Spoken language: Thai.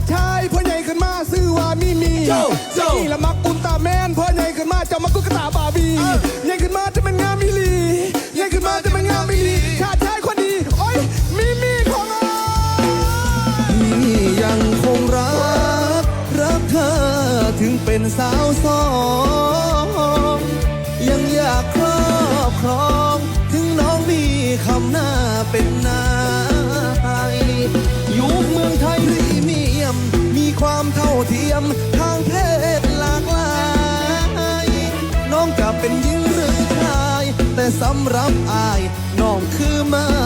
ติชายพ่อใหญ่ขึ้นมาซื้อว่ามีมีโจ้โจ้นี่ละมักอุลตร้าแมนพ่อใหญ่ขึ้นมาเจ้ามักกุกตาบาร์บีใหญ่ขึ้นมาจะเป็นงามมิลีใหญ่ขึ้นมาจะเป็นงามมิลีชาติชายคนดีโอ้ยมีมีของอายพี่ยังคงรัก รักเธอถึงเป็นสาวสองยังอยากครอบครอง ถึงน้องมีคำหน้าเป็นนา ความเท่าเทียมทางเพศหลากหลาย น้องกลับเป็นหญิงหรือชาย แต่สำหรับอาย น้องคือมา